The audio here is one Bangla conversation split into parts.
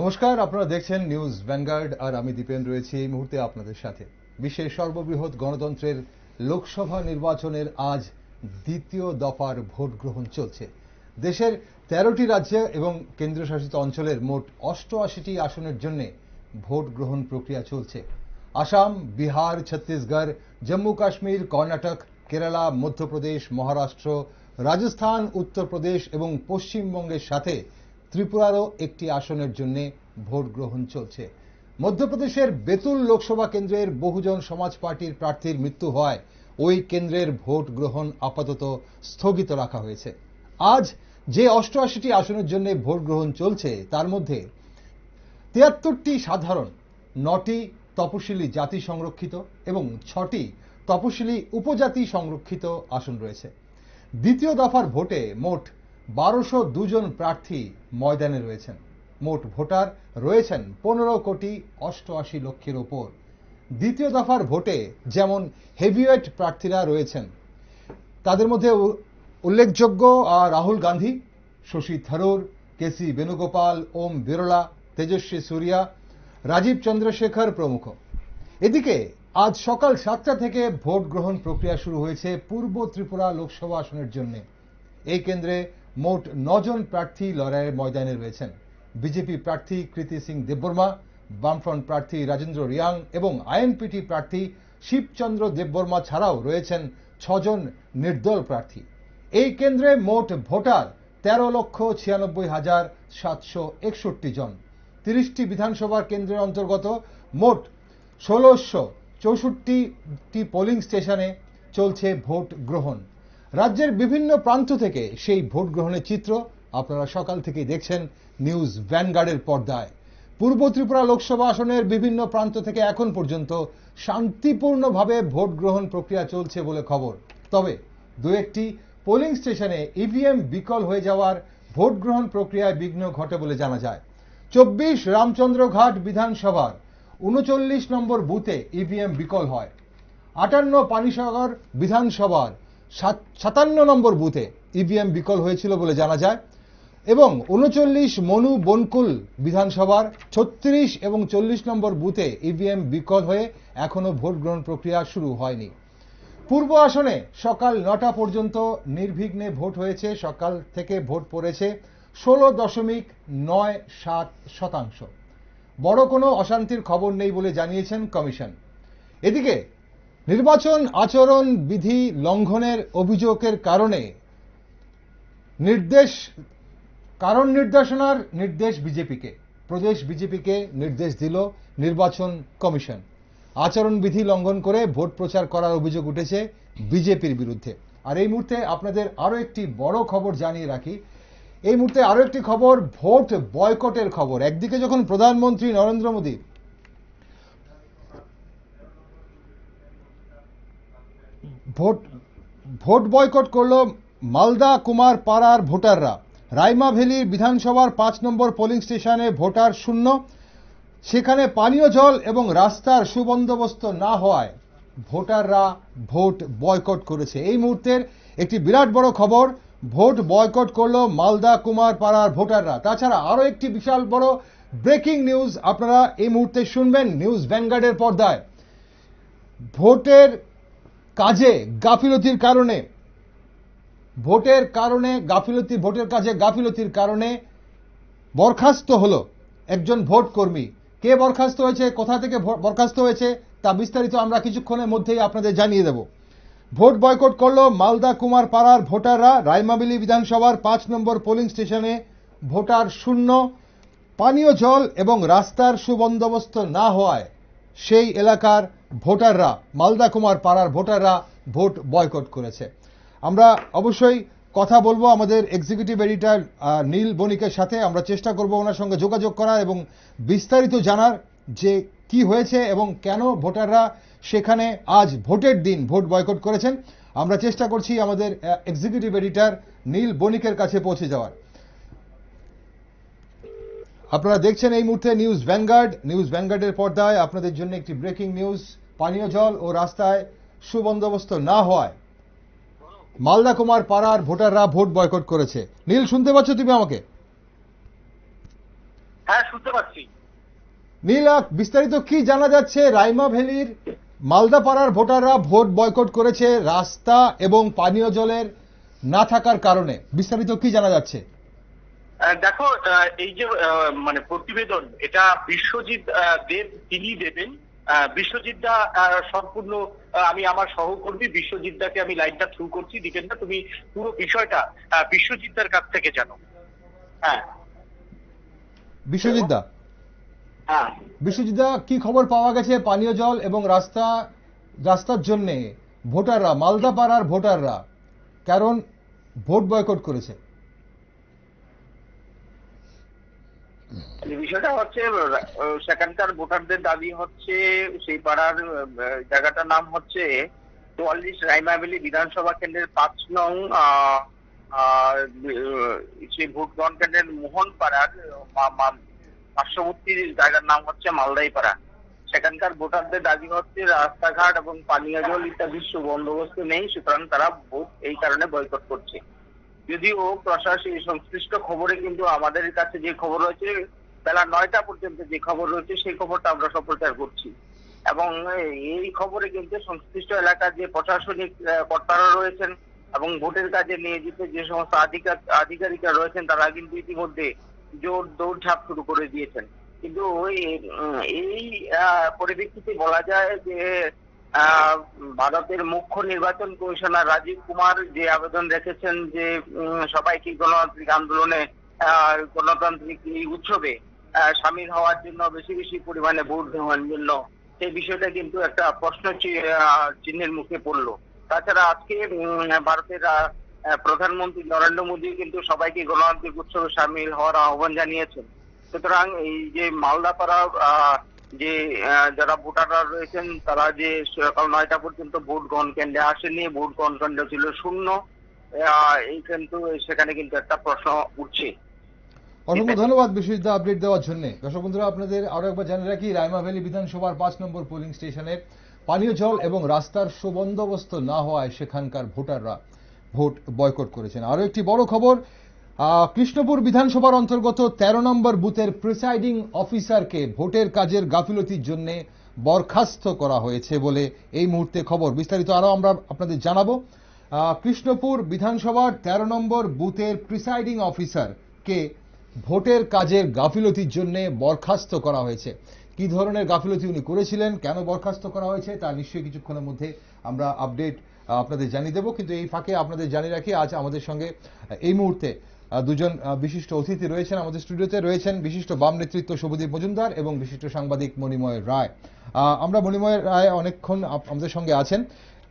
নমস্কার, আপনারা দেখছেন নিউজ ভ্যানগার্ড, আর আমি দীপেন রয়েছি এই মুহূর্তে আপনাদের সাথে। বিশ্বের সর্ববৃহৎ গণতন্ত্রের লোকসভা নির্বাচনের আজ দ্বিতীয় দফার ভোট গ্রহণ চলছে। দেশের তেরোটি রাজ্য এবং কেন্দ্রশাসিত অঞ্চলের মোট অষ্টআশিটি আসনের জন্য ভোট গ্রহণ প্রক্রিয়া চলছে। আসাম, বিহার, ছত্তিশগড়, জম্মু কাশ্মীর, কর্ণাটক, কেরালা, মধ্যপ্রদেশ, মহারাষ্ট্র, রাজস্থান, উত্তরপ্রদেশ এবং পশ্চিমবঙ্গের সাথে ত্রিপুরারও একটি আসনের জন্য ভোট গ্রহণ চলছে। মধ্যপ্রদেশের বেতুল লোকসভা কেন্দ্রের বহুজন সমাজ পার্টির প্রার্থীর মৃত্যু হওয়ায় ওই কেন্দ্রের ভোট গ্রহণ আপাতত স্থগিত রাখা হয়েছে। আজ যে অষ্টআশিটি আসনের জন্য ভোট গ্রহণ চলছে, তার মধ্যে তিয়াত্তরটি সাধারণ, নটি তপশিলি জাতি সংরক্ষিত এবং ছটি তপশিলি উপজাতি সংরক্ষিত আসন রয়েছে। দ্বিতীয় দফার ভোটে মোট বারোশো দুজন প্রার্থী ময়দানে রয়েছেন। মোট ভোটার রয়েছেন পনেরো কোটি অষ্টআশি লক্ষের ওপর। দ্বিতীয় দফার ভোটে যেমন হেভিওয়েট প্রার্থীরা রয়েছেন, তাদের মধ্যে উল্লেখযোগ্য রাহুল গান্ধী, শশী থারুর, কেসি বেণুগোপাল, ওম বিরলা তেজস্বী সূর্যা, রাজীব চন্দ্রশেখর প্রমুখ। এদিকে আজ সকাল সাতটা থেকে ভোট গ্রহণ প্রক্রিয়া শুরু হয়েছে পূর্ব ত্রিপুরা লোকসভা আসনের জন্য। এই কেন্দ্রে মোট নজন প্রার্থী লড়াইয়ের ময়দানে রয়েছেন। বিজেপি প্রার্থী কৃতি সিং দেববর্মা, বামফ্রন্ট প্রার্থী রাজেন্দ্র রিয়াং এবং আইএনপিটি প্রার্থী শিবচন্দ্র দেববর্মা ছাড়াও রয়েছেন ছজন নির্দল প্রার্থী। এই কেন্দ্রে মোট ভোটার তেরো লক্ষ ছিয়ানব্বই হাজার সাতশো একষট্টি জন। তিরিশটি বিধানসভা কেন্দ্রের অন্তর্গত মোট ষোলোশো চৌষট্টিটি পোলিং স্টেশনে চলছে ভোট গ্রহণ। রাজ্যের বিভিন্ন প্রান্ত থেকে সেই ভোট গ্রহণের চিত্র আপনারা সকাল থেকেই দেখছেন নিউজ ভ্যানগার্ডের পর্দায়। পূর্ব ত্রিপুরা লোকসভা আসনের বিভিন্ন প্রান্ত থেকে এখন পর্যন্ত শান্তিপূর্ণভাবে ভোট গ্রহণ প্রক্রিয়া চলছে বলে খবর। তবে দু একটি পোলিং স্টেশনে ইভিএম বিকল হয়ে যাওয়ার ভোট গ্রহণ প্রক্রিয়ায় বিঘ্ন ঘটে বলে জানা যায়। চব্বিশ রামচন্দ্রঘাট বিধানসভার উনচল্লিশ নম্বর বুথে ইভিএম বিকল হয়। আটান্ন পানিসাগর বিধানসভার সাত- সাতান্ন নম্বর বুথে ইভিএম বিকল হয়েছিল বলে জানা যায়। এবং উনচল্লিশ মনু বনকুল বিধানসভার ছত্রিশ এবং চল্লিশ নম্বর বুথে ইভিএম বিকল হয়ে এখনও ভোট গ্রহণ প্রক্রিয়া শুরু হয়নি। পূর্ব আসনে সকাল নটা পর্যন্ত নির্বিঘ্নে ভোট হয়েছে, সকাল থেকে ভোট পড়েছে ষোলো দশমিক নয় সাত শতাংশ। বড় কোনো অশান্তির খবর নেই বলে জানিয়েছেন কমিশন। এদিকে নির্বাচন আচরণ বিধি লঙ্ঘনের অভিযোগের কারণে নির্দেশ, কারণ নির্দেশনার নির্দেশ বিজেপিকে। প্রদেশ বিজেপিকে নির্দেশ দিল নির্বাচন কমিশন। আচরণবিধি লঙ্ঘন করে ভোট প্রচার করার অভিযোগ উঠেছে বিজেপির বিরুদ্ধে। আর এই মুহূর্তে আপনাদের আরও একটি বড় খবর জানিয়ে রাখি। এই মুহূর্তে আরও একটি খবর, ভোট বয়কটের খবর। একদিকে যখন প্রধানমন্ত্রী Narendra Modi vote vote boycott করল মালদা কুমার পাড়ার ভোটাররা। রাইমা ভ্যালির বিধানসভার পাঁচ নম্বর পোলিং স্টেশনে ভোটার শূন্য। সেখানে পানীয় জল এবং রাস্তার সুবন্দোবস্ত না হওয়ায় ভোটাররা ভোট বয়কট করেছে। এই মুহূর্তের একটি বিরাট বড় খবর, ভোট বয়কট করল মালদা কুমার পাড়ার ভোটাররা। তাছাড়া আরও একটি বিশাল বড় ব্রেকিং নিউজ আপনারা এই মুহূর্তে শুনবেন, নিউজ ভ্যানগার্ডের পর্দায়। ভোটের কাজে গাফিলতির কারণে, ভোটের কারণে, গাফিলতি, ভোটের কাজে গাফিলতির কারণে বরখাস্ত হলো একজন ভোট কর্মী। কে বরখাস্ত হয়েছে, কোথা থেকে বরখাস্ত হয়েছে, তা বিস্তারিত আমরা কিছুক্ষণের মধ্যেই আপনাদের জানিয়ে দেব। ভোট বয়কট করল মালদা কুমার পাড়ার ভোটাররা, রায়মাবিলি বিধানসভার পাঁচ নম্বর পোলিং স্টেশনে ভোটার শূন্য, পানীয় জল এবং রাস্তার সুবন্দোবস্ত না হওয়ায় সেই এলাকার ভোটাররা, মালদা কুমার পাড়ার ভোটাররা ভোট বয়কট করেছে। আমরা অবশ্যই কথা বলব আমাদের এক্সিকিউটিভ এডিটর নীল বণিকের সাথে। আমরা চেষ্টা করব ওনার সঙ্গে যোগাযোগ করার এবং বিস্তারিত জানার যে কি হয়েছে এবং কেন ভোটাররা সেখানে আজ ভোটের দিন ভোট বয়কট করেছেন। আমরা চেষ্টা করছি আমাদের এক্সিকিউটিভ এডিটর নীল বণিকের কাছে পৌঁছে যাওয়ার। আপনারা দেখছেন এই মুহূর্তে নিউজ ভ্যানগার্ড নিউজ ভ্যানগার্ডের পর্দায় আপনাদের জন্য একটি ব্রেকিং নিউজ পানীয় জল ও রাস্তায় সুবন্দোবস্ত না হওয়ায় মালদা কুমার পাড়ার ভোটাররা ভোট বয়কট করেছে। নীল শুনতে পাচ্ছ তুমি আমাকে? হ্যাঁ শুনতে পাচ্ছি। নীলাক বিস্তারিত কি জানা যাচ্ছে? রাইমা ভ্যালির মালদা পাড়ার ভোটাররা ভোট বয়কট করেছে রাস্তা এবং পানীয় জলের না থাকার কারণে। বিস্তারিত কি জানা যাচ্ছে? দেখো এই যে মানে প্রতিবেদন এটা বিশ্বজিৎ দেব তিনি দেবেন। বিশ্বজিৎ দা সম্পূর্ণ আমি আমার সহকর্মী বিশ্বজিৎ দাকে আমি লাইনটা থ্রু করছি। দিবেন না তুমি পুরো বিষয়টা বিশ্বজিৎ দার কাছ থেকে জানো। হ্যাঁ। বিশ্বজিৎ দা? হ্যাঁ। বিশ্বজিৎ দা কি খবর পাওয়া গেছে পানীয় জল এবং রাস্তা রাস্তার জন্য ভোটাররা মালদাপাড়ার ভোটাররা কারণ ভোট বয়কট করেছে এই বিষয়টা হচ্ছে সেখানকার ভোটারদের দাবি হচ্ছে, সেই পাড়ার জায়গাটার নাম হচ্ছে চুয়াল্লিশ রাইমাবেলি বিধানসভা কেন্দ্রের পাঁচ নং সেই ভোট গ্রহণ কেন্দ্রের মোহন পাড়ার, মা- মা- পার্শ্ববর্তী জায়গার নাম হচ্ছে মালদাই পাড়া। সেখানকার ভোটারদের দাবি হচ্ছে রাস্তাঘাট এবং পানীয় জল ইত্যাদি সুবন্দোবস্ত নেই, সুতরাং তারা ভোট এই কারণে বয়কট করছে। যদিও প্রশাসন সংশ্লিষ্ট খবরে কিন্তু আমাদের কাছে যে খবর রয়েছে বেলা নয়টা পর্যন্ত যে খবর রয়েছে সেই খবরটা আমরা সম্প্রচার করছি। এবং এই খবরে কিন্তু সংশ্লিষ্ট এলাকার যে প্রশাসনিক কর্তারা রয়েছেন এবং ভোটের কাজে নিয়োজিত যে সমস্ত আধিকার- আধিকারিকরা রয়েছেন তারা কিন্তু ইতিমধ্যে জোর দৌড়ঝাঁপ শুরু করে দিয়েছেন। কিন্তু উম, এই পরিপ্রেক্ষিতে বলা যায় যে ভারতের মুখ্য নির্বাচন কমিশনার রাজীব কুমার যে আবেদন রেখেছেন যে সবাইকে গণতান্ত্রিক আন্দোলনে গণতান্ত্রিক এই উৎসবে সামিল হওয়ার জন্য বেশি বেশি পরিমাণে ভোট দেওয়ার জন্য সেই বিষয়টা কিন্তু একটা প্রশ্ন চিহ্নের মুখে পড়ল। তাছাড়া আজকে ভারতের প্রধানমন্ত্রী নরেন্দ্র মোদী কিন্তু সবাইকে গণতান্ত্রিক উৎসবে সামিল হওয়ার আহ্বান জানিয়েছেন। সুতরাং এই যে মালদাপাড়া যে যারা ভোটাররা রয়েছেন, তারা যে, সকাল নয়টা পর্যন্ত ভোট গ্রহণ কেন্দ্রে আসেনি ভোট গ্রহণ কেন্দ্র ছিল শূন্য। এই কিন্তু, সেখানে কিন্তু একটা প্রশ্ন উঠছে। অসংখ্য ধন্যবাদ বিশ্বজিৎ আপডেট দেওয়ার জন্য। দর্শক বন্ধুরা, আপনাদের আরও একবার জানিয়ে রাখি, রায়মা ভ্যালি বিধানসভার পাঁচ নম্বর পোলিং স্টেশনে পানীয় জল এবং রাস্তার সুবন্দোবস্ত না হওয়ায় সেখানকার ভোটাররা ভোট বয়কট করেছেন। আরও একটি বড় খবর কৃষ্ণপুর বিধানসভার অন্তর্গত তেরো নম্বর বুথের প্রিসাইডিং অফিসারকে ভোটের কাজের গাফিলতির জন্য বরখাস্ত করা হয়েছে বলে এই মুহূর্তে খবর। বিস্তারিত আরও আমরা আপনাদের জানাব। কৃষ্ণপুর বিধানসভার তেরো নম্বর বুথের প্রিসাইডিং অফিসারকে ভোটের কাজের গাফিলতির জন্য বরখাস্ত করা হয়েছে। কি ধরনের গাফিলতি উনি করেছিলেন, কেন বরখাস্ত করা হয়েছে, তা নিশ্চয়ই কিছুক্ষণের মধ্যে আমরা আপডেট আপনাদের জানিয়ে দেবো। কিন্তু এই ফাঁকে আপনাদের জানিয়ে রাখি, আজ আমাদের সঙ্গে এই মুহূর্তে দুজন বিশিষ্ট অতিথি রয়েছেন আমাদের স্টুডিওতে। রয়েছেন বিশিষ্ট বাম নেতৃত্ব শুভদীপ মজুমদার এবং বিশিষ্ট সাংবাদিক মণিময় রায়। আমরা মণিময় রায় অনেকক্ষণ আমাদের সঙ্গে আছেন।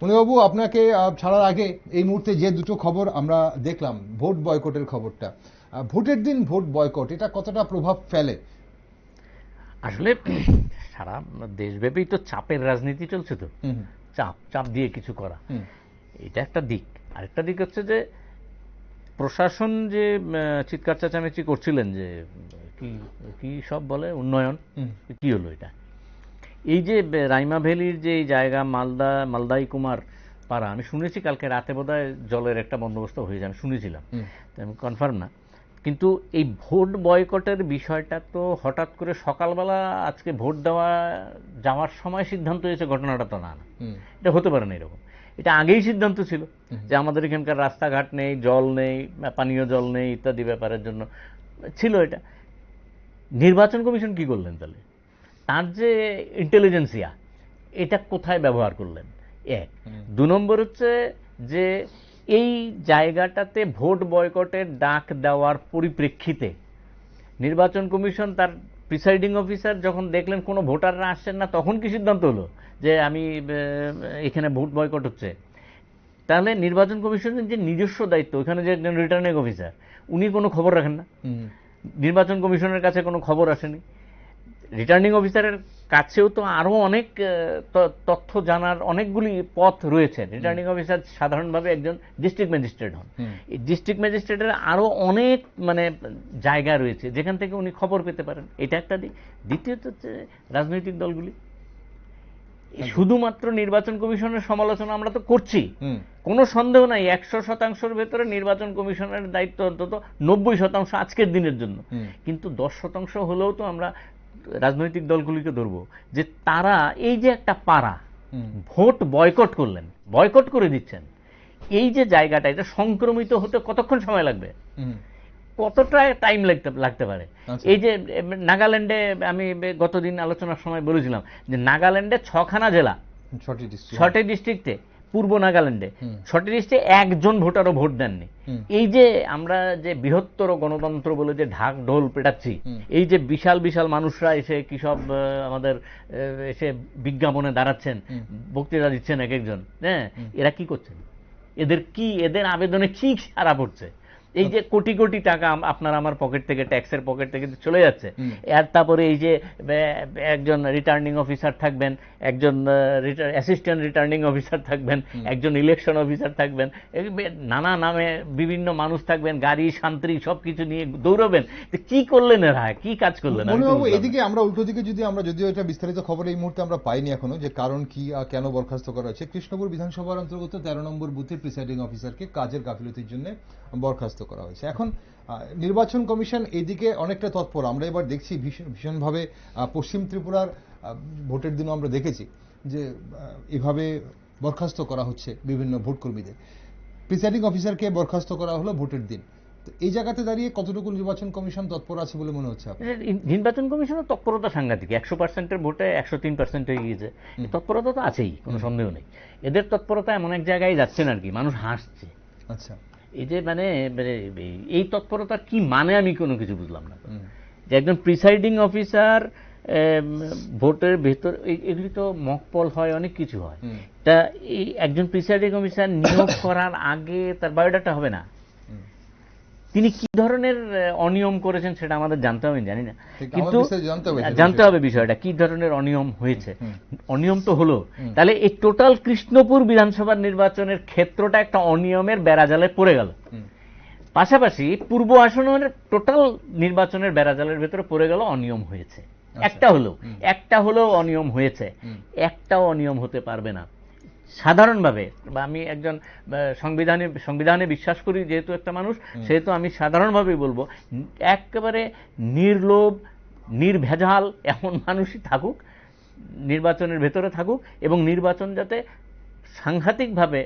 মণিবাবু, আপনাকে ছাড়ার আগে এই মুহূর্তে যে দুটো খবর আমরা দেখলাম, ভোট বয়কটের খবরটা ভোটের দিন ভোট বয়কট এটা কতটা প্রভাব ফেলে? আসলে সারা দেশব্যাপী তো চাপের রাজনীতি চলছে তো। চাপ চাপ দিয়ে কিছু করা। এটা একটা দিক। আরেকটা দিক হচ্ছে যে প্রশাসন যে চিৎকার চেঁচামেচি করছিলেন যে কি কি সব বলে? উন্নয়ন। কি হলো এটা? এই যে রাইমা ভ্যালির যে জায়গা মালদা মালদাই কুমার পাড়া আমি শুনেছি কালকে রাতে বোধহয় জলের একটা বন্দোবস্ত হয়ে যায় আমি শুনেছিলাম। আমি কনফার্ম না। কিন্তু এই ভোট বয়কটের বিষয়টা তো হঠাৎ করে সকালবেলা আজকে ভোট দেওয়া যাওয়ার সময় সিদ্ধান্ত হয়েছে ঘটনাটা তো না এটা হতে পারে না এরকম। এটা আগেই সিদ্ধান্ত ছিল যে আমাদের এখানকার রাস্তাঘাট নেই জল নেই পানীয় জল নেই ইত্যাদি ব্যাপারের জন্য ছিল এটা। নির্বাচন কমিশন কি করলেন তাহলে? তার যে ইন্টেলিজেন্সিয়া এটা কোথায় ব্যবহার করলেন? এক দু নম্বর হচ্ছে যে এই জায়গাটাতে ভোট বয়কটের ডাক দেওয়ার পরিপ্রেক্ষিতে নির্বাচন কমিশন তার প্রিসাইডিং অফিসার যখন দেখলেন কোনো ভোটাররা আসছেন না তখন কি সিদ্ধান্ত হলো? যে আমি এখানে ভোট বয়কট হচ্ছে। তাহলে নির্বাচন কমিশনের যে নিজস্ব দায়িত্ব ওখানে যে একজন রিটার্নিং অফিসার উনি কোনো খবর রাখেন না। নির্বাচন কমিশনের কাছে কোনো খবর আসেনি। রিটার্নিং অফিসারের কাছেও তো আরও অনেক তথ্য জানার অনেকগুলি পথ রয়েছে। রিটার্নিং অফিসার সাধারণভাবে একজন ডিস্ট্রিক্ট ম্যাজিস্ট্রেট হন। এই ডিস্ট্রিক্ট ম্যাজিস্ট্রেটের আরও অনেক মানে জায়গা রয়েছে। যেখান থেকে উনি খবর পেতে পারেন। এটা একটা দিক। দ্বিতীয়ত হচ্ছে রাজনৈতিক দলগুলি। শুধুমাত্র নির্বাচন কমিশনের সমালোচনা আমরা তো করছি। কোনো সন্দেহ নাই একশো শতাংশের ভেতরে নির্বাচন কমিশনের দায়িত্ব অন্তত নব্বই শতাংশ আজকের দিনের জন্য। কিন্তু দশ শতাংশ হলেও তো আমরা রাজনৈতিক দলগুলিকে ধরবো যে তারা এই যে একটা পাড়া ভোট বয়কট করলেন বয়কট করে দিচ্ছেন এই যে জায়গাটা এটা সংক্রমিত হতে কতক্ষণ সময় লাগবে? কতটা টাইম লাগতে লাগতে পারে? আচ্ছা। এই যে নাগাল্যান্ডে আমি গতদিন আলোচনার সময় বলেছিলাম যে নাগাল্যান্ডে ছখানা জেলা ছটি ডিস্ট্রিক্টে পূর্ব নাগাল্যান্ডে। শর্ট লিস্টে একজন ভোটারও ভোট দেননি। এই যে আমরা যে বৃহত্তর গণতন্ত্র বলে যে ঢাক ঢোল পেটাচ্ছি এই যে বিশাল বিশাল মানুষরা এসে কি সব আমাদের এসে বিজ্ঞাপনে দাঁড়াচ্ছেন বক্তৃতা দিচ্ছেন এক একজন হ্যাঁ? এরা কি করছেন এদের কি এদের আবেদনে কি সারা পড়ছে? এই যে কোটি কোটি টাকা আপনার আমার পকেট থেকে ট্যাক্সের পকেট থেকে চলে যাচ্ছে। আর তারপরে এই যে একজন রিটার্নিং অফিসার থাকবেন একজন অ্যাসিস্ট্যান্ট রিটার্নিং অফিসার থাকবেন একজন ইলেকশন অফিসার থাকবেন নানা নামে বিভিন্ন মানুষ থাকবেন গাড়ি শান্তি সব কিছু নিয়ে দৌড়বেন। তো কি করলেন এরা? কি কাজ করলেন। এদিকে আমরা উল্টো দিকে যদি আমরা যদিও এটা বিস্তারিত খবর এই মুহূর্তে আমরা পাইনি এখনও যে কারণ কি কেন বরখাস্ত করা হয়েছে কৃষ্ণপুর বিধানসভার অন্তর্গত তেরো নম্বর বুথের প্রিসাইডিং অফিসারকে কাজের গাফিলতির জন্য বরখাস্ত করা হয়েছে। এখন নির্বাচন কমিশন এদিকে অনেকটা তৎপর। আমরা এবার দেখছি ভীষণ ভীষণভাবে পশ্চিম ত্রিপুরার ভোটের দিনও আমরা দেখেছি যে এভাবে বরখাস্ত করা হচ্ছে বিভিন্ন ভোটকর্মীদের। প্রিসাইডিং অফিসারকে বরখাস্ত করা হলো ভোটের দিন। এই জায়গাতে দাঁড়িয়ে কতটুকু নির্বাচন কমিশন তৎপর আছে বলে মনে হচ্ছে নির্বাচন কমিশনের তৎপরতা সাংঘাতিক। একশো পার্সেন্টের ভোটে একশো তিন পার্সেন্ট হয়ে গিয়েছে। তৎপরতা তো আছেই কোনো সন্দেহ নেই। এদের তৎপরতা এমন এক জায়গায় যাচ্ছেন আর কি। মানুষ হাসছে। আচ্ছা। এই যে মানে মানে এই- তৎপরতার কি মানে আমি কোনো কিছু বুঝলাম না। যে একজন প্রিসাইডিং অফিসার ভোটের ভেতর এই- এগুলি তো মকপল হয় অনেক কিছু হয়। তা এই একজন প্রিসাইডিং অফিসার নিয়োগ করার আগে তার বায়োডাটা হবে না। তিনি কি ধরনের অনিয়ম করেছেন সেটা আমাদের জানতে হবে জানি না। কিন্তু জানতে হবে বিষয়টা কি ধরনের অনিয়ম হয়েছে? অনিয়ম তো হলো। তাহলে এই টোটাল কৃষ্ণপুর বিধানসভা নির্বাচনের ক্ষেত্রটা একটা অনিয়মের বেড়াজালে পড়ে গেল। পাশাপাশি পূর্ব আসনের টোটাল নির্বাচনের বেড়াজালের ভেতরে পড়ে গেল অনিয়ম হয়েছে। একটা হলেও হুম। একটা হলেও অনিয়ম হয়েছে। একটাও অনিয়ম হতে পারবে না। সাধারণভাবে বা আমি একজন সংবিধানে সংবিধানে বিশ্বাস করি যেহেতু একটা মানুষ সেহেতু আমি সাধারণভাবেই বলব একেবারে নির্লোভ নির্ভেজাল এমন মানুষই থাকুক নির্বাচনের ভেতরে থাকুক এবং নির্বাচন যাতে সাংঘাতিকভাবে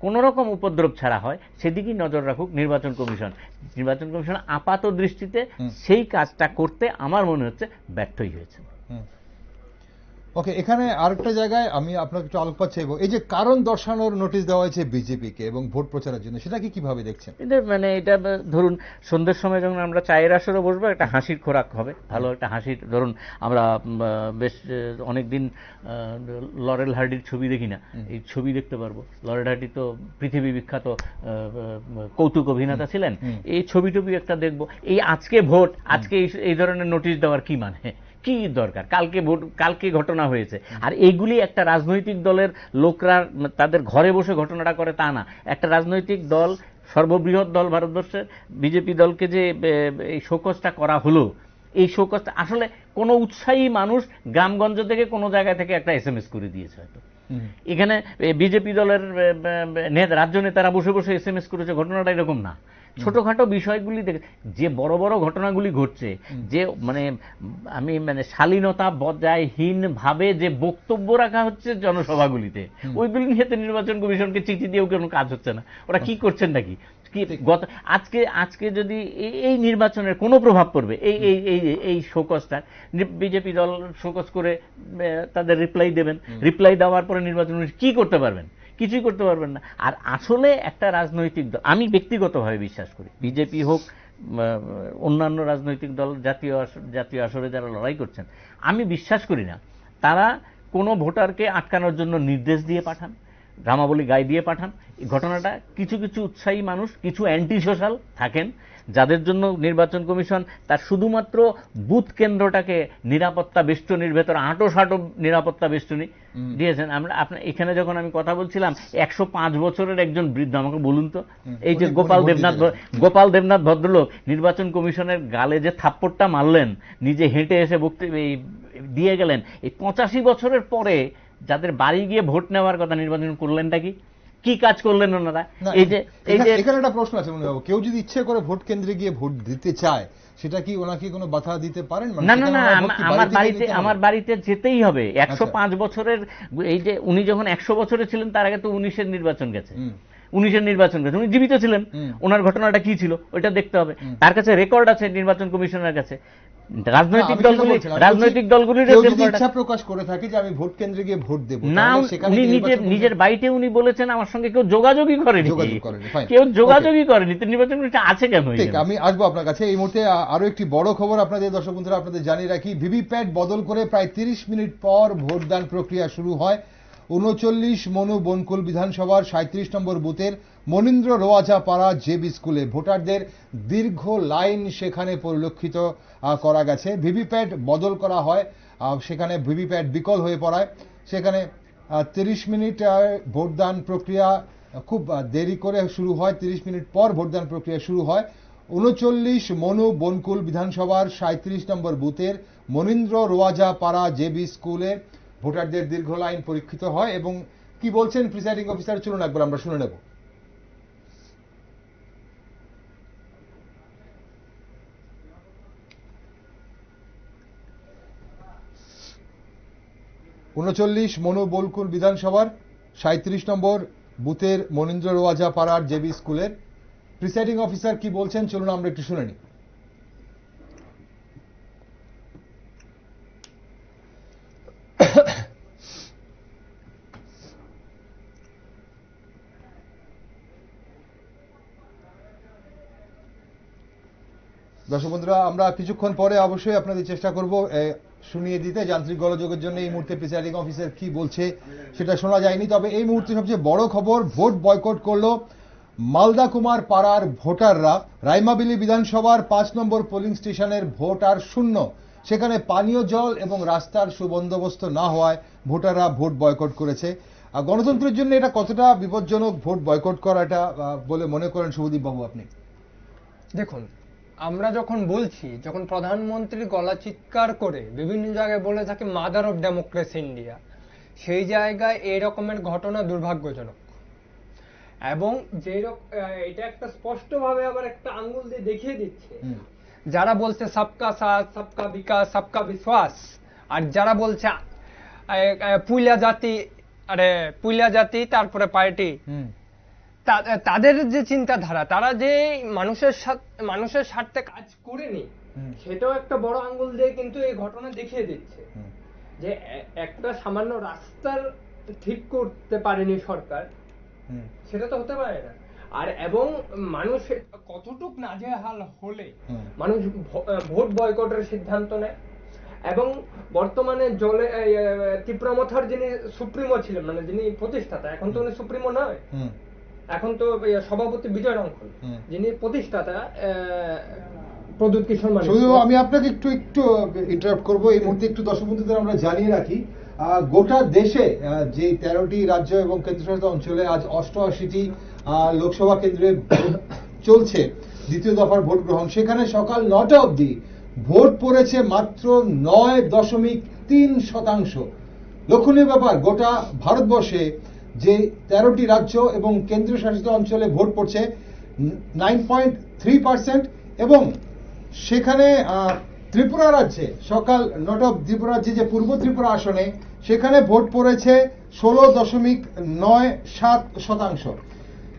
কোনো রকম উপদ্রব ছাড়া হয় সেদিকেই নজর রাখুক নির্বাচন কমিশন। নির্বাচন কমিশন আপাত দৃষ্টিতে সেই কাজটা করতে আমার মনে হচ্ছে ব্যর্থই হয়েছে। ওকে এখানে আরেকটা জায়গায় আমি আপনাকে একটু আলোকপাত চাইব। এই যে কারণ দর্শানোর নোটিশ দেওয়া হয়েছে বিজেপিকে এবং ভোট প্রচারের জন্য সেটাকে কীভাবে দেখছেন? এটা মানে এটা ধরুন সন্ধ্যের সময় যখন আমরা চায়ের আসরে বসবো একটা হাসির খোরাক হবে ভালো একটা হাসির ধরুন আমরা বেশ অনেক দিন লরেল হার্ডির ছবি দেখি না এই ছবি দেখতে পারব। লরেল হার্ডি তো পৃথিবী বিখ্যাত কৌতুক অভিনেতা ছিলেন এই ছবি টবি একটা দেখব। এই আজকে ভোট আজকে এই- এই ধরনের নোটিশ দেওয়ার কি মানে? কি দরকার? কালকে ভোট কালকে ঘটনা হয়েছে। আর এইগুলি একটা রাজনৈতিক দলের লোকরা তাদের ঘরে বসে ঘটনাটা করে তা না। একটা রাজনৈতিক দল সর্ববৃহৎ দল ভারতবর্ষের বিজেপি দলকে যে এই শোকজটা করা হলো এই শোকজটা আসলে কোনো উৎসাহী মানুষ গ্রামগঞ্জ থেকে কোনো জায়গা থেকে একটা এস এম এস করে দিয়েছে হয়তো। এখানে বিজেপি দলের রাজ্য নেতারা বসে বসে এস এম এস করেছে ঘটনাটা এরকম না। ছোটখাটো বিষয়গুলি দেখে যে বড় বড় ঘটনাগুলি ঘটছে যে মানে আমি মানে শালীনতা বজায়হীন ভাবে যে বক্তব্য রাখা হচ্ছে জনসভাগুলিতে ওইগুলি নিয়ে তো নির্বাচন কমিশনকে চিঠি দিয়েও কোনো কাজ হচ্ছে না। ওরা কি করছেন নাকি? কি গত আজকে আজকে যদি এই- নির্বাচনের কোনো প্রভাব পড়বে এই এই এই এই শোকজটা বিজেপি দল শোকজ করে তাদের রিপ্লাই দেবেন। রিপ্লাই দেওয়ার পরে নির্বাচন কি করতে পারবেন? কিছুই করতে পারবেন না। আর আসলে একটা রাজনৈতিক দল, আমি ব্যক্তিগতভাবে বিশ্বাস করি, বিজেপি হোক অন্যান্য রাজনৈতিক দল, জাতীয় জাতীয় আসরে যারা লড়াই করছেন, আমি বিশ্বাস করি না, তারা কোনো ভোটারকে আটকানোর জন্য নির্দেশ দিয়ে পাঠান। রামাবলী গায়ে দিয়ে পাঠান। এই ঘটনাটা কিছু কিছু উৎসাহী মানুষ কিছু অ্যান্টি সোশ্যাল থাকেন যাদের জন্য নির্বাচন কমিশন তার শুধুমাত্র বুথ কেন্দ্রটাকে নিরাপত্তা বেষ্টনীর ভেতর আঁটো সাঁটো নিরাপত্তা বেষ্টনী দিয়েছেন। আমরা আপনার এখানে যখন আমি কথা বলছিলাম একশো পাঁচ বছরের একজন বৃদ্ধ আমাকে বলুন তো এই যে গোপাল দেবনাথ গোপাল দেবনাথ ভদ্রলোক নির্বাচন কমিশনের গালে যে থাপ্পড়টা মারলেন নিজে হেঁটে এসে বক্তব্য দিয়ে গেলেন এই পঁচাশি বছরের পরে যাদের বাড়ি গিয়ে ভোট নেওয়ার কথা নির্বাচন করলেনটা কি? কি কাজ করলেন ওনারা? এই যে এই যে এখানে একটা প্রশ্ন আছে মনে কেউ যদি ইচ্ছে করে ভোট কেন্দ্রে গিয়ে ভোট দিতে চায় সেটা কি ওনাকে কোনো বাধা দিতে পারেন? মানে না না না আমার বাড়িতে আমার বাড়িতে যেতেই হবে। একশো আচ্ছা। পাঁচ বছরের এই যে উনি যখন একশো বছরে ছিলেন তার আগে তো উনিশের নির্বাচন গেছে। উনিশের নির্বাচন উনি জীবিত ছিলেন। ওনার ঘটনাটা কি ছিল ওইটা দেখতে হবে। তার কাছে রেকর্ড আছে নির্বাচন কমিশনের কাছে। রাজনৈতিক দলগুলি রাজনৈতিক দলগুলির। ইচ্ছা প্রকাশ করে থাকে যে আমি ভোট কেন্দ্রে গিয়ে ভোট দেবো না উনি নিজের নিজের উনি বলেছেন আমার সঙ্গে কেউ যোগাযোগই করেনি। কেউ যোগাযোগই করেনি। তো নির্বাচন কমিশন আছে কেন ঠিক আমি আসব আপনার কাছে। এই মুহূর্তে আরও একটি বড় খবর আপনাদের দর্শক বন্ধুরা আপনাদের জানিয়ে রাখি। ভিভিপ্যাট বদল করে প্রায় তিরিশ মিনিট পর ভোটদান প্রক্রিয়া শুরু হয়। উনচল্লিশ মনু বনকুল বিধানসভার সাঁত্রিশ নম্বর বুথের মনীন্দ্র রোয়াজা পাড়া জেবি স্কুলে ভোটারদের দীর্ঘ লাইন সেখানে পরিলক্ষিত করা গেছে। ভিভিপ্যাট বদল করা হয় সেখানে ভিভিপ্যাট বিকল হয়ে পড়ায়। সেখানে তিরিশ মিনিট ভোটদান প্রক্রিয়া খুব দেরি করে শুরু হয়, তিরিশ মিনিট পর ভোটদান প্রক্রিয়া শুরু হয়। উনচল্লিশ মনু বনকুল বিধানসভার সাঁত্রিশ নম্বর বুথের মনীন্দ্র রোয়াজা পাড়া জেবি স্কুলে ভোটারদের দীর্ঘ লাইন পরীক্ষিত হয় এবং কি বলছেন প্রিসাইডিং অফিসার? চলুন একবার আমরা শুনে নেব। উনচল্লিশ মনু বলকুল বিধানসভার সাঁত্রিশ নম্বর বুথের মনীন্দ্র রোয়াজা পাড়ার জেবি স্কুলের। প্রিসাইডিং অফিসার কি বলছেন? চলুন আমরা একটু শুনে নিই। দর্শক বন্ধুরা, আমরা কিছুক্ষণ পরে অবশ্যই আপনাদের চেষ্টা করব শুনিয়ে দিতে। যান্ত্রিক গোলযোগের জন্য এই মুহূর্তে প্রিসাইডিং অফিসার কি বলছে সেটা শোনা যায়নি। তবে এই মুহূর্তে সবচেয়ে বড় খবর, ভোট বয়কট করল মালদা কুমার পাড়ার ভোটাররা। রাইমাবিলি বিধানসভার পাঁচ নম্বর পোলিং স্টেশনের ভোট আর শূন্য। সেখানে পানীয় জল এবং রাস্তার সুবন্দোবস্ত না হওয়ায় ভোটাররা ভোট বয়কট করেছে। আর গণতন্ত্রের জন্য এটা কতটা বিপজ্জনক ভোট বয়কট করাটা বলে মনে করেন শুভদীপ বাবু আপনি? দেখুন আমরা যখন বলছি যখন প্রধানমন্ত্রী গলা চিৎকার করে বিভিন্ন জায়গায় বলে থাকে মাদার অফ ডেমোক্রেসি ইন্ডিয়া সেই জায়গায় এই রকমের ঘটনা দুর্ভাগ্যজনক। এবং যে এটা একটা স্পষ্টভাবে আবার একটা আঙ্গুল দিয়ে দেখিয়ে দিচ্ছে। যারা বলছে সবকা সাথ সবকা বিকাশ সবকা বিশ্বাস আর যারা বলছে পুইলা জাতি আরে পুইলা জাতি তারপরে পার্টি তাদের যে চিন্তাধারা তারা যে মানুষের সাথে মানুষের স্বার্থে কাজ করেনি সেটাও একটা বড় আঙ্গুল দিয়ে কিন্তু এই ঘটনা দেখিয়ে দিচ্ছে। যে একটা সামান্য রাস্তার ঠিক করতে পারেনি সরকার সেটা তো হতে পারে না। আর এবং মানুষ কতটুক নাজেহাল হলে মানুষ ভোট বয়কটের সিদ্ধান্ত নেয়। এবং বর্তমানে জলে ত্রিপুরামথার যিনি সুপ্রিমো ছিলেন মানে যিনি প্রতিষ্ঠাতা এখন তো উনি সুপ্রিমো নয়। এখন তো সভাপতি বিজয় রঙ্খন হুম। যিনি প্রতিষ্ঠাতা আহ, প্রদ্যুৎ কিশোর মালিক শুধু আমি আপনাকে একটু একটু ইন্টারাপ্ট করব। এই মুহূর্তে একটু দর্শক বন্ধুদের আমরা জানিয়ে রাখি গোটা দেশে যে তেরোটি রাজ্য এবং কেন্দ্রশাসিত অঞ্চলে আজ অষ্টআশিটি লোকসভা কেন্দ্রে চলছে দ্বিতীয় দফার ভোট গ্রহণ। সেখানে সকাল নটা অবধি ভোট পড়েছে মাত্র নয় দশমিক তিন শতাংশ। লক্ষণীয় ব্যাপার গোটা ভারতবর্ষে যে তেরোটি রাজ্য এবং কেন্দ্রশাসিত অঞ্চলে ভোট পড়ছে নাইন পয়েন্ট থ্রি পার্সেন্ট এবং সেখানে ত্রিপুরা রাজ্যে সকাল নটা ত্রিপুরা রাজ্যে যে পূর্ব ত্রিপুরা আসনে, সেখানে ভোট পড়েছে ষোলো দশমিক নয় সাত শতাংশ।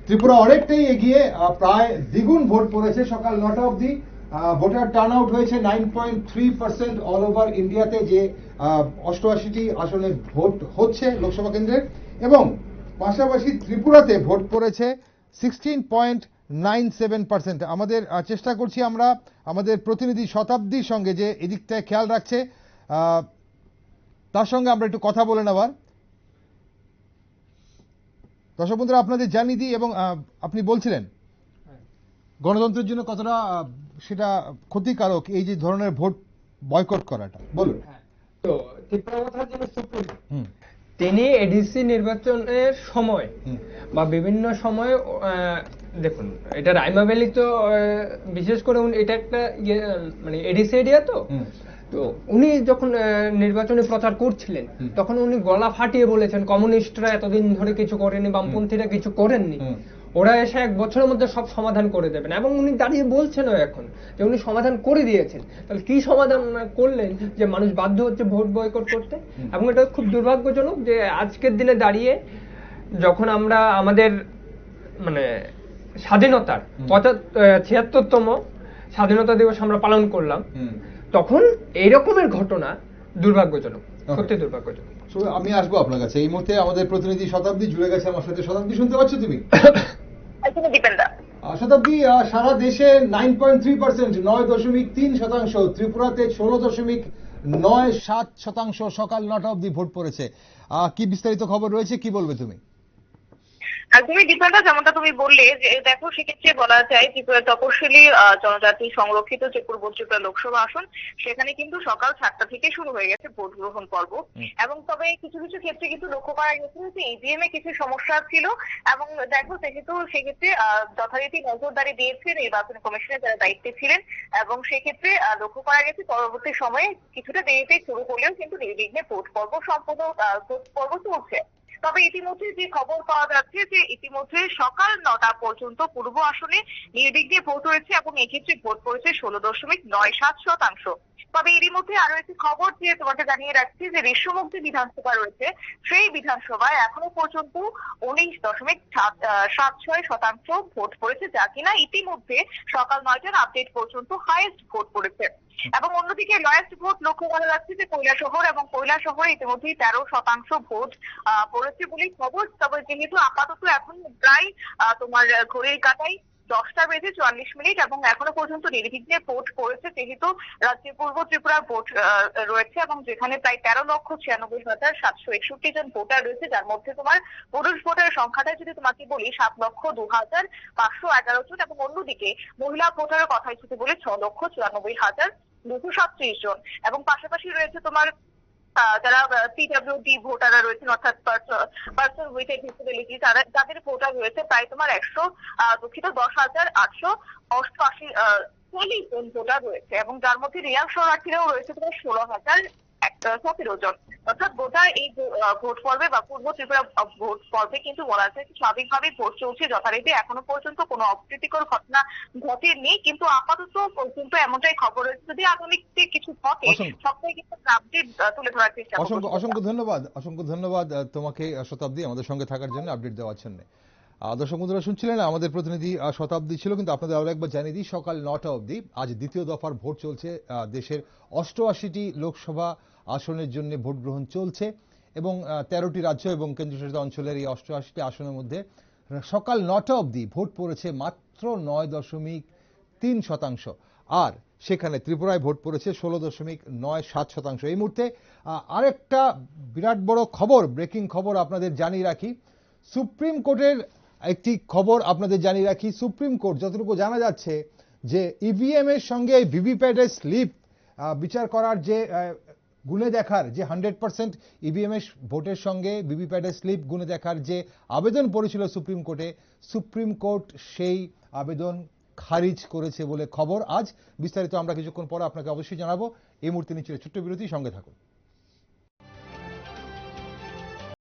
ত্রিপুরা অনেকটাই এগিয়ে প্রায় দ্বিগুণ ভোট পড়েছে সকাল নটা অবধি। ভোটার টার্ন আউট হয়েছে nine point three percent all over ইন্ডিয়াতে যে অষ্টআশিটি আসনে ভোট হচ্ছে লোকসভা কেন্দ্রের। এবং পাশাপাশি ত্রিপুরাতে ভোট পড়েছে sixteen point nine seven percent আমাদের চেষ্টা করছি আমরা আমাদের প্রতিনিধি শতাব্দীর সঙ্গে যে এদিকটায় খেয়াল রাখছে তার সঙ্গে আমরা একটু কথা বলে নেওয়ার। দর্শক বন্ধুরা আপনাদের জানিয়ে দিই এবং আপনি বলছিলেন গণতন্ত্রের জন্য কতটা সেটা ক্ষতিকারক এই যে ধরনের ভোট বয়কট করাটা। বলুন। হ্যাঁ। তো ত্রিপুরামথার যিনি সুপ্রিম। তিনি এডিসি নির্বাচনের সময় বা বিভিন্ন সময় দেখুন এটা রাইমা ভ্যালি তো বিশেষ করে উনি- এটা একটা ইয়ে, মানে এডিসি এরিয়া তো। তো উনি যখন নির্বাচনী প্রচার করছিলেন তখন উনি গলা ফাটিয়ে বলেছেন কমিউনিস্টরা এতদিন ধরে কিছু করেনি বামপন্থীরা কিছু করেননি। ওরা এসে এক বছরের মধ্যে সব সমাধান করে দেবেন। এবং উনি দাঁড়িয়ে বলছেনও এখন যে উনি সমাধান করে দিয়েছেন। তাহলে কি সমাধান করলেন যে মানুষ বাধ্য হচ্ছে ভোট বয়কট করতে? এবং এটা খুব দুর্ভাগ্যজনক যে আজকের দিনে দাঁড়িয়ে যখন আমরা আমাদের মানে স্বাধীনতার। ছিয়াত্তরতম স্বাধীনতা দিবস আমরা পালন করলাম তখন এই রকমের ঘটনা দুর্ভাগ্যজনক. সত্যি দুর্ভাগ্যজনক। আমি আসব আপনার কাছে। এই মুহূর্তে আমাদের প্রতিনিধি শতাব্দী জুড়ে গেছে আমার সাথে। শতাব্দী শুনতে পাচ্ছ তুমি? শতাব্দী সারা দেশে নাইন পয়েন্ট থ্রি পার্সেন্ট নয় দশমিক তিন শতাংশ ত্রিপুরাতে ষোলো দশমিক নয় সাত শতাংশ সকাল নটা অবধি ভোট পড়েছে। আহ, কি বিস্তারিত খবর রয়েছে? কি বলবে তুমি? একদমই দীপনদা যেমনটা তুমি বললে যে দেখো সেক্ষেত্রে বলা যায় ত্রিপুরা তপশিলি জনজাতি সংরক্ষিত যে পূর্ব ত্রিপুরা লোকসভা আসন সেখানে কিন্তু সকাল সাতটা থেকে শুরু হয়ে গেছে ভোট গ্রহণ পর্ব। এবং তবে কিছু কিছু ক্ষেত্রে কিন্তু লক্ষ্য করা গেছে যে ইভিএম এ কিছু সমস্যা ছিল এবং দেখো যেহেতু সেক্ষেত্রে আহ, যথারীতি নজরদারি দিয়েছে নির্বাচন কমিশনের যারা দায়িত্বে ছিলেন এবং সেক্ষেত্রে লক্ষ্য করা গেছে পরবর্তী সময়ে কিছুটা দেরিতে শুরু হলেও কিন্তু নির্বিঘ্নে ভোট পর্ব সম্পূর্ণ আহ, ভোট পর্ব চলছে। তবে ইতিমধ্যে যে খবর পাওয়া যাচ্ছে যে ইতিমধ্যে সকাল নটা পর্যন্ত পূর্ব আসনে নির্বিঘ্নে ভোট হয়েছে এবং এক্ষেত্রে ভোট পড়েছে ষোলো দশমিক নয় সাত শতাংশ। তবে এরই মধ্যে আরও একটি খবর যে তোমাকে জানিয়ে রাখছি যে রেশমুক্তি বিধানসভা রয়েছে সেই বিধানসভায় এখনও পর্যন্ত উনিশ দশমিক সাত ছয় শতাংশ ভোট পড়েছে যা কিনা ইতিমধ্যে সকাল নয়টার আপডেট পর্যন্ত হাইয়েস্ট ভোট পড়েছে। এবং অন্যদিকে লয়েস্ট ভোট লক্ষ্য করা যাচ্ছে যে কৈলাসহর এবং কৈলাসহরে ইতিমধ্যেই তেরো শতাংশ ভোট আহ, পড়েছে বলেই খবর। তবে যেহেতু আপাতত এখন প্রায় তোমার ঘড়ির কাটাই দশটা বেজে চুয়াল্লিশ মিনিট এবং এখনও পর্যন্ত নির্বিঘ্নে ভোট পড়েছে, যেহেতু রাজ্যে পূর্ব ত্রিপুরার ভোট রয়েছে এবং যেখানে প্রায় তেরো লক্ষ ছিয়ানব্বই হাজার সাতশো একষট্টি জন ভোটার রয়েছে, যার মধ্যে তোমার পুরুষ ভোটার সংখ্যাটা যদি তোমাকে বলি, সাত লক্ষ দু হাজার পাঁচশো এগারো জন এবং অন্যদিকে মহিলা ভোটারের কথাই যদি বলি, ছ লক্ষ চুরানব্বই হাজার দুশো সাতত্রিশ জন এবং পাশাপাশি রয়েছে তোমার যারা পিডব্লিউডি ভোটাররা রয়েছেন, অর্থাৎ পার্সন উইথ এ ডিসেবিলিটি তারা, যাদের ভোটার রয়েছে, প্রায় তোমার একশো দুঃখিত, দশ হাজার আটশো অষ্টআশি চল্লিশ জন ভোটার রয়েছে এবং যার মধ্যে রিয়াং শরণার্থীরাও রয়েছে তোমার ষোলো হাজার সতেরো জন। অর্থাৎ গোটা এই ভোট পর্বে বা পূর্ব ত্রিপুরা ভোট পর্বে কিন্তু বলা যায় স্বাভাবিকভাবে ভোট চলছে যথারীতি। এখনও পর্যন্ত কোনো অপ্রীতিকর ঘটনা ঘটেনি কিন্তু আপাতত পর্যন্ত এমনটাই খবর রয়েছে। যদি আগামীতে কিছু ঘটে সবটাই কিন্তু আপডেট তুলে ধরার চেষ্টা। অসংখ্য অসংখ্য ধন্যবাদ অসংখ্য ধন্যবাদ তোমাকে শতাব্দী আমাদের সঙ্গে থাকার জন্য আপডেট দেওয়ার জন্য। দর্শক বন্ধুরা শুনছিলেন আমাদের প্রতিনিধি শতাব্দী ছিল কিন্তু আপনাদের আরও একবার জানিয়ে দিই সকাল নটা অবধি আজ দ্বিতীয় দফার ভোট চলছে আহ, দেশের অষ্টআশিটি লোকসভা আসনের জন্য ভোট গ্রহণ চলছে এবং তেরোটি রাজ্য এবং কেন্দ্রশাসিত অঞ্চলের এই অষ্টআশিটি আসনের মধ্যে সকাল নটা অবধি ভোট পড়েছে মাত্র নয় দশমিক তিন শতাংশ। আর সেখানে ত্রিপুরায় ভোট পড়েছে ষোলো দশমিক নয় সাত শতাংশ। এই মুহূর্তে আরেকটা বিরাট বড় খবর, ব্রেকিং খবর আপনাদের জানিয়ে রাখি। সুপ্রিম কোর্টের একটি খবর আপনাদের জানিয়ে রাখি। সুপ্রিম কোর্ট যতটুকু জানা যাচ্ছে যে ইভিএম এর সঙ্গে ভিভিপ্যাটের স্লিপ বিচার করার যে গুনে দেখার যে হান্ড্রেড পার্সেন্ট ইভিএম এর ভোটের সঙ্গে ভিভিপ্যাটের স্লিপ গুনে দেখার যে আবেদন পড়েছিল সুপ্রিম কোর্টে, সুপ্রিম কোর্ট সেই আবেদন খারিজ করেছে বলে খবর। আজ বিস্তারিত আমরা কিছুক্ষণ পর আপনাকে অবশ্যই জানাব। এই মুহূর্তে নিচে ছোট্ট বিরতি, সঙ্গে থাকুন।